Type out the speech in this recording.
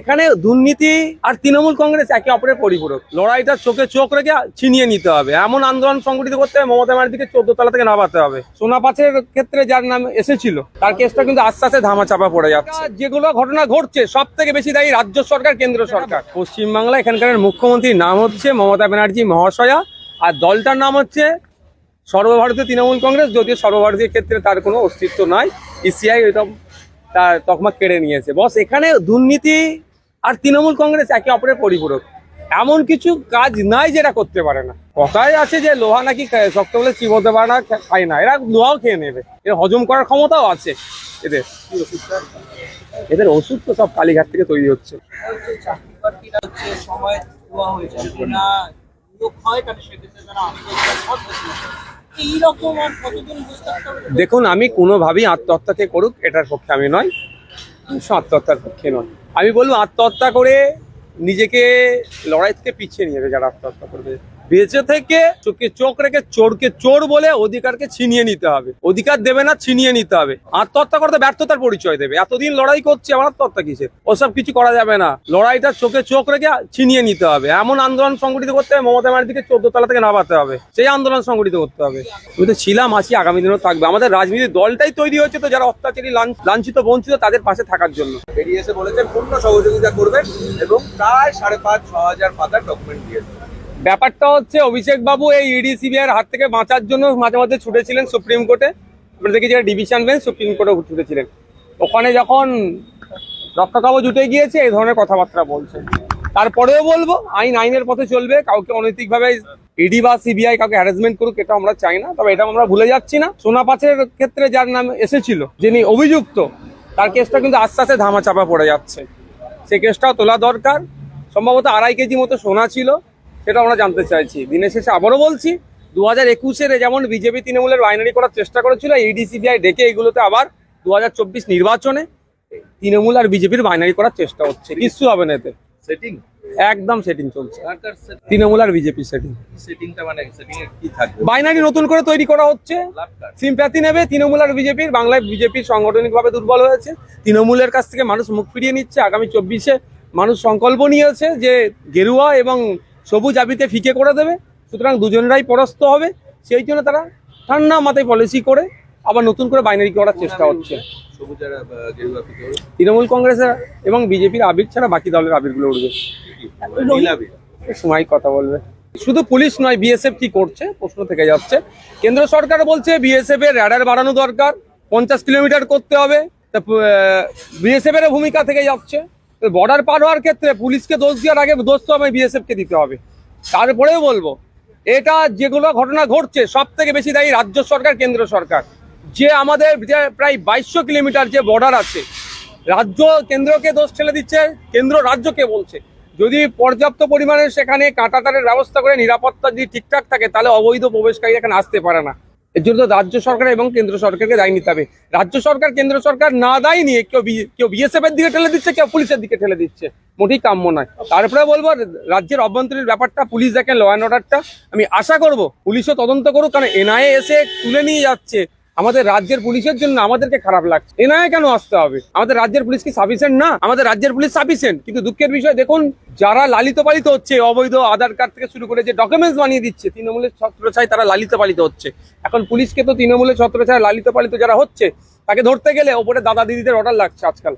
এখানে দুর্নীতি আর তৃণমূল কংগ্রেস একে অপরের পরিপূরক। লড়াইটা চোখে চোখ রেখে ছিনিয়ে নিতে হবে। এমন আন্দোলন সংগঠিত করতে হবে মমতা ব্যানার্জিকে চোদ্দ তলা থেকে নামাতে হবে। সোনা পাচারের ক্ষেত্রে যার নাম এসেছিল তার কেসটা কিন্তু আস্তে আস্তে ধামা চাপা পড়ে যাচ্ছে। যেগুলো ঘটনা ঘটছে সব থেকে বেশি দায়ী রাজ্য সরকার কেন্দ্র সরকার। পশ্চিমবাংলা এখানকার মুখ্যমন্ত্রীর নাম হচ্ছে মমতা ব্যানার্জি মহাশয়া আর দলটার নাম হচ্ছে সর্বভারতীয় তৃণমূল কংগ্রেস যদিও সর্বভারতীয় ক্ষেত্রে তার কোনো অস্তিত্ব নাই। ইসিআই ওইরকম তার তকমা কেড়ে নিয়েছে। বস, এখানে দুর্নীতি আর তৃণমূল কংগ্রেস একে অপরের পরিপূরক। এমন কিছু কাজ নাই যেটা করতে পারে না। কথাই আছে যে, লোহা নাকি শক্ত বলে চিবোতে পারে না খায় না। এরা লোহাও খেয়ে নেবে। এর হজম করার ক্ষমতাও আছে। এদের এদের ওষুধ তো সব কালীঘাট থেকে তৈরি হচ্ছে। সময় দেখুন, আমি কোনোভাবেই আত্মহত্যাকে করুক, এটার পক্ষে আমি নয় আত্মহত্যার পক্ষে নয় আমি বলব, আত্মহত্যা করে নিজেকে লড়াই থেকে পিছিয়ে নিয়ে যাবে যারা আত্মহত্যা করবে। বেঁচে থেকে চোখে চোখ রেখে চোরকে চোর বলে অধিকারকে ছিনিয়ে নিতে হবে। অধিকার দেবে না, ছিনিয়ে নিতে হবে। আত্মহত্যা করতে ব্যর্থতার পরিচয় দেবে। এতদিন লড়াই করছে, আমার আত্মহত্যা কিসের? ওসব কিছু করা যাবে না। লড়াইটা চোখে চোখ রেখে ছিনিয়ে নিতে হবে। এমন আন্দোলন সংগঠিত করতে হবে, মমতা ব্যানার্জিকে চোদ্দ তলা থেকে নামাতে হবে। সেই আন্দোলন সংগঠিত করতে হবে। আমি তো ছিলাম, আছি, আগামী দিনেও থাকবে। আমাদের রাজনীতির দলটাই তৈরি হয়েছে তো, যারা অত্যাচারী, লাঞ্ছ- লাঞ্ছিত, বঞ্চিত, তাদের পাশে থাকার জন্য। বেরিয়ে এসে বলেছেন পূর্ণ সহযোগিতা করবেন এবং প্রায় সাড়ে পাঁচ, ছ হাজার পাতার ডকুমেন্ট দিয়েছেন ব্যাপারটা হচ্ছে অভিষেক বাবু এই ইডি সিবিআই হাত থেকে বাঁচার জন্য মাঝে মাঝে ছুটেছিলেন সুপ্রিম কোর্টে। আমরা দেখি যারা ডিভিশন বেঞ্চ সুপ্রিম কোর্টে ছুটেছিলেন। ওখানে যখন রক্ষা কবচ উঠে গিয়েছে, এই ধরনের কথাবার্তা বলছে। তারপরেও বলব, আইন আইনের পথে চলবে, কাউকে অনৈতিকভাবে ইডি বা সিবিআই কাউকে হ্যারাসমেন্ট করুক, এটা আমরা চাই না। তবে এটা আমরা ভুলে যাচ্ছি না। সোনা পাচারের ক্ষেত্রে যার নাম এসেছিল, যিনি অভিযুক্ত, তার কেসটা কিন্তু আস্তে আস্তে ধামা চাপা পড়ে যাচ্ছে। সেই কেসটাও তোলা দরকার। সম্ভবত আড়াই কেজি মতো সোনা ছিল। সেটা আমরা জানতে চাইছি। দিনের শেষে আবারও বলছি দু হাজার একুশের যেমন বিজেপি তৃণমূলের বাইনারি করার চেষ্টা করেছিল ইডি সিবিআই ডেকে এগুলোতে আবার দু নির্বাচনে তৃণমূল আর বিজেপির বাইনারি করার চেষ্টা হচ্ছে। কিচ্ছু হবে না এতে। সেটিং একদম সেটিং চলছে। তৃণমূল আর বিজেপি সেটিং সেটিংটা মানে সেটিং এ কি থাকবে? বাইনারি নতুন করে তৈরি করা হচ্ছে। সিম্প্যাথি নেবে তৃণমূল আর বিজেপির বাংলায় বিজেপির সাংগঠনিকভাবে দুর্বল হয়েছে। তৃণমূলের কাছ থেকে মানুষ মুখ ফিরিয়ে নিচ্ছে। আগামী চব্বিশে মানুষ সংকল্প নিয়েছে যে গেরুয়া এবং সবুজ আবিতে ফিকে করে দেবে সুতরাং দুজনেরাই পরাস্ত হবে। সেই জন্য তারা ঠান্ডা মাথায় পলিসি করে আবার নতুন করে বাইনারি করার চেষ্টা হচ্ছে? তৃণমূল কংগ্রেসের এবং বিজেপির আবির ছাড়া বাকি দলের আবিরগুলো উঠবে সময় কথা বলবে। শুধু পুলিশ নয় বিএসএফ কি করছে প্রশ্ন থেকে যাচ্ছে। কেন্দ্র সরকার বলছে বিএসএফ এর র্যাডার বাড়ানো দরকার পঞ্চাশ কিলোমিটার করতে হবে। বিএসএফ এর ভূমিকা থেকে যাচ্ছে। বর্ডার পার হওয়ার ক্ষেত্রে পুলিশকে দোষ দেওয়ার আগে দোষ তো আমি বিএসএফ কে দিতে হবে। তারপরেও বলব, এটা যেগুলো ঘটনা ঘটছে সব থেকে বেশি দায়ী রাজ্য সরকার, কেন্দ্র সরকার। যে আমাদের প্রায় বাইশশো কিলোমিটার যে বর্ডার আছে, রাজ্য কেন্দ্রকে দোষ ঠেলে দিচ্ছে, কেন্দ্র রাজ্যকে বলছে। যদি পর্যাপ্ত পরিমাণে সেখানে কাঁটাতারের ব্যবস্থা করে নিরাপত্তা যদি ঠিকঠাক থাকে, তাহলে অবৈধ প্রবেশকারী এখানে আসতে পারে না। এর জন্য রাজ্য সরকার এবং কেন্দ্র সরকারকে দায় নিতে হবে। রাজ্য সরকার, কেন্দ্র সরকার না দায় নিয়ে কেউ কেউ বিএসএফ এর দিকে ঠেলে দিচ্ছে, কেউ পুলিশের দিকে ঠেলে দিচ্ছে। মোটেই কাম্য নয়। তারপরে বলব, রাজ্যের অভ্যন্তরীণ ব্যাপারটা, পুলিশ দেখেন ল অ্যান্ড অর্ডারটা আমি আশা করব, পুলিশও তদন্ত করুক, কারণ এনআইএ এসে তুলে নিয়ে যাচ্ছে। আমাদের রাজ্যের পুলিশের জন্য আমাদেরকে খারাপ লাগছে। এনায় কেন আসতে হবে? আমাদের রাজ্যের পুলিশ কি সাফিসিয়েন্ট না? আমাদের রাজ্যের পুলিশ সাফিসিয়েন্ট কিন্তু দুঃখের বিষয়, দেখুন, যারা লালিত পালিত হচ্ছে, অবৈধ আধার কার্ড থেকে শুরু করে যে ডকুমেন্টস বানিয়ে দিচ্ছে, তৃণমূলের ছত্রছায় তারা লালিত পালিত হচ্ছে। এখন পুলিশকে তো তৃণমূলের ছত্রছায় লালিত পালিত যারা হচ্ছে, তাকে ধরতে গেলে ওপরে দাদা দিদিদের অর্ডার লাগছে আজকাল।